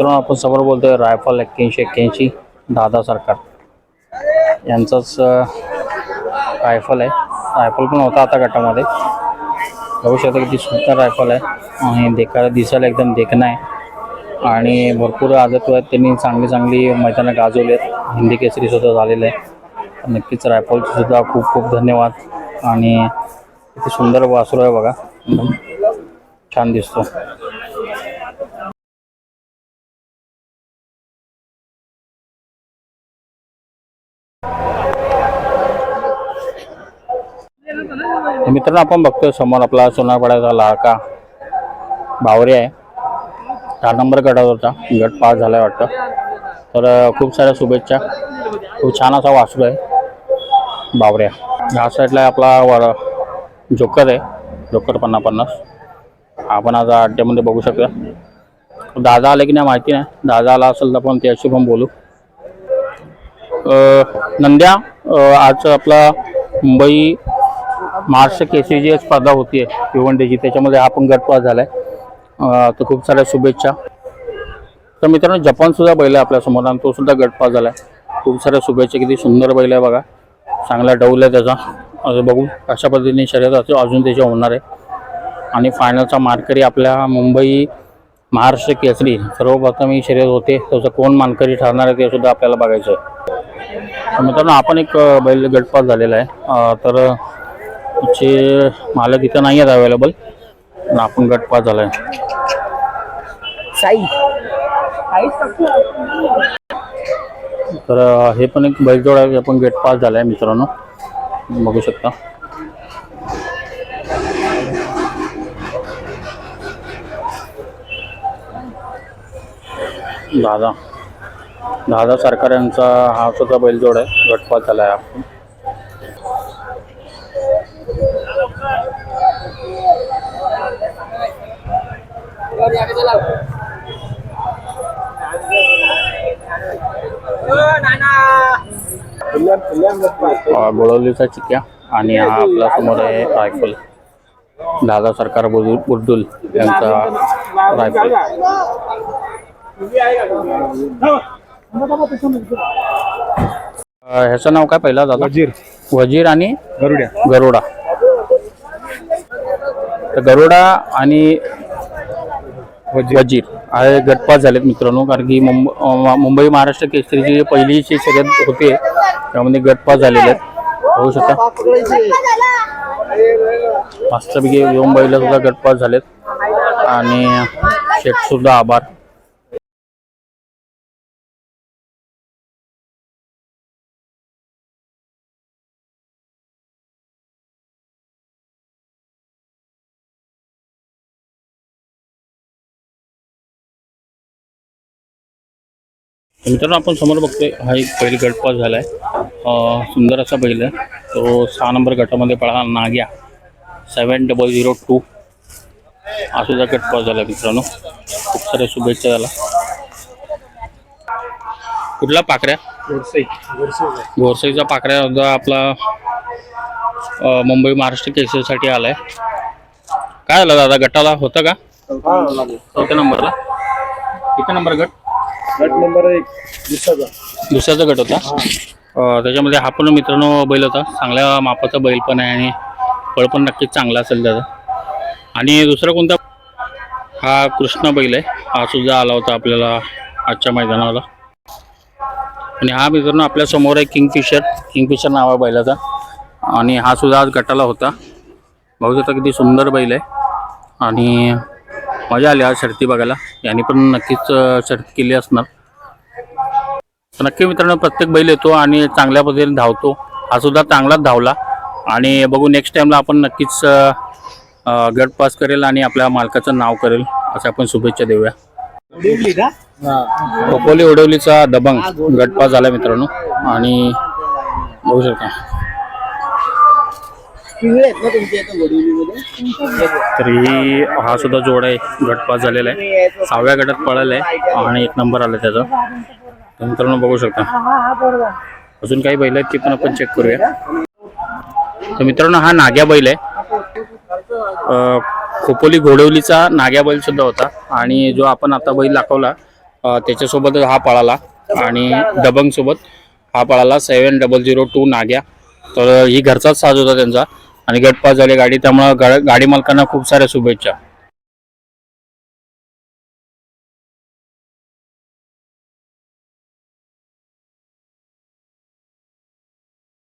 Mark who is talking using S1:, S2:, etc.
S1: मित्रांनो आपण समोर बोलतोय रायफल एक्क्याऐंशी एक्क्याऐंशी दादा सरकार. यांचाच रायफल आहे. रायफल पण होता आता गटामध्ये. बघू शकता किती सुंदर रायफल आहे. आणि देखायला दिसायला एकदम देखणं आहे. आणि भरपूर आजत्व आहेत. त्यांनी चांगली चांगली मैदानं गाजवली आहेत. हिंदी केसरीसुद्धा झालेलं आहे. नक्कीच रायफलसुद्धा खूप खूप धन्यवाद. आणि किती सुंदर वासरू आहे बघा. एकदम छान दिसतो. मित्रांनो आपण बघतोय समोर आपला सोनारपाड्याचा लाडका बावरे आहे. चार नंबर गटात होता गट पास झालाय वाटतं. तर खूप साऱ्या शुभेच्छा. खूप छान असा वासरू आहे बावऱ्या ह्या साईडला आपला वर जोकर आहे. जोकर पन्नास पन्नास. आपण आज अड्ड्यामध्ये बघू शकता दादा आले की नाही माहिती नाही. दादा आला असेल तर आपण त्याशी पण बोलू. नंद्या आज आपला मुंबई महाराष्ट्र केसरी जी स्पर्धा होती आहे भिवंडीची. त्याच्यामध्ये हा पण गटपास झाला आहे तर खूप साऱ्या शुभेच्छा. तर मित्रांनो जपानसुद्धा बैल आहे आपल्यासमोर आणि तो सुद्धा गटपास झाला आहे खूप साऱ्या शुभेच्छा. किती सुंदर बैल आहे बघा. चांगला डौल आहे त्याचा. असं बघू अशा पद्धतीने शर्यत असं अजून त्याच्या होणार आहे. आणि फायनलचा मानकरी आपल्या मुंबई महाराष्ट्र केसरी. सर्वप्रथम ही शर्यत होते. त्याचं कोण मानकरी ठरणार आहे ते सुद्धा आपल्याला बघायचं आहे. तर मित्रांनो आपण एक बैल गटपास झालेला आहे. तर चे मालक इथं नाही आहेत अवेलेबल आपण गटपास झाला आहे
S2: साई.
S1: तर हे पण एक बैलजोड आहे आपण गेट पास झाला आहे मित्रांनो. बघू शकता. दादा. दादा सरकार यांचा हा सुद्धा बैलजोड आहे. गटपास झाला आहे आपण अ, बोळवलीचा चिक्या आणि हा आपला समोर आहे रायफल. दादा सरकार बुलडुल यांचा रायफल. ह्याचं नाव काय पहिला दादा?
S2: वजीर.
S1: वजीर आणि
S2: गरुड्या
S1: गरुडा. तर गरुडा आणि वजीर. हे गटपास झालेत मित्रांनो कारण की मुंब मुंबई महाराष्ट्र केसरीची जी पहिलीची शर्यत होते त्यामध्ये गटपास झालेले आहेत. होऊ शकता. मस्तपैकी मुंबईला सुद्धा गटपास झालेत. आणि शेठसुद्धा आभार. मित्रांनो आपण समोर बघतोय हा एक बैल गटपास झालाय. अं, सुंदर असा बैल आहे. तो सहा नंबर गटामध्ये पळाला नाग्या. सेवन डबल झिरो टू हा सुद्धा गटपास झाला मित्रांनो. खूप साऱ्या शुभेच्छा झाला कुठला पाकऱ्या
S2: गोरसाई
S1: गोरसाईचा पाकऱ्या सुद्धा आपला मुंबई महाराष्ट्र केसरीसाठी आलाय. काय झालं दादा? गटाला होतं का? चौथ्या नंबरला. किती नंबर गट?
S2: गट नंबर एक दिवसाचा
S1: दुसऱ्याचा गट होता. अं, त्याच्यामध्ये हा पण मित्रांनो बैल होता. चांगल्या मापाचा बैल पण आहे आणि फळ पण नक्कीच चांगला असेल त्याचा. आणि दुसरा कोणता? हा कृष्ण बैल आहे. हा सुद्धा आला होता आपल्याला आजच्या मैदानाला. आणि हा मित्रांनो आपल्यासमोर आहे किंगफिशर. किंगफिशर नाव बैलाचा. आणि हा सुद्धा आज गटाला होता. बघू शकता किती सुंदर बैल आहे. आणि मजा आली आज शर्ती बघायला. यांनी पण नक्कीच अं, केली असणार. नक्की मित्रांनो प्रत्येक बैल येतो आणि चांगल्या पद्धतीने धावतो. हा सुद्धा चांगलाच धावला. आणि बघू नेक्स्ट टाइमला आपण नक्कीच गट पास करेल आणि आपल्या मालकाचं नाव करेल असं आपण शुभेच्छा देऊया. खोपोली उडवलीचा दबंग गट पास झाला मित्रांनो. आणि बघू शकता. तरी हा सुद्धा जोड आहे. गटपास झालेला आहे. सहाव्या गटात पळाल आहे आणि एक नंबर आला त्याचा. नंतर मित्रांनो बघू शकता. अजून काही बैल आहेत ती पण आपण चेक करूया. तर मित्रांनो हा नाग्या बैल आहे. खोपोली घोडवलीचा नाग्या बैल सुद्धा होता. आणि जो आपण आता बैल दाखवला त्याच्यासोबत हा पळाला. आणि दबंगसोबत हा पळाला. Seven double zero two Nagya. तर ही घरचाच साज होता त्यांचा. आणि गटपास झाली गाडी त्यामुळं गाडी मालकांना खूप साऱ्या शुभेच्छा.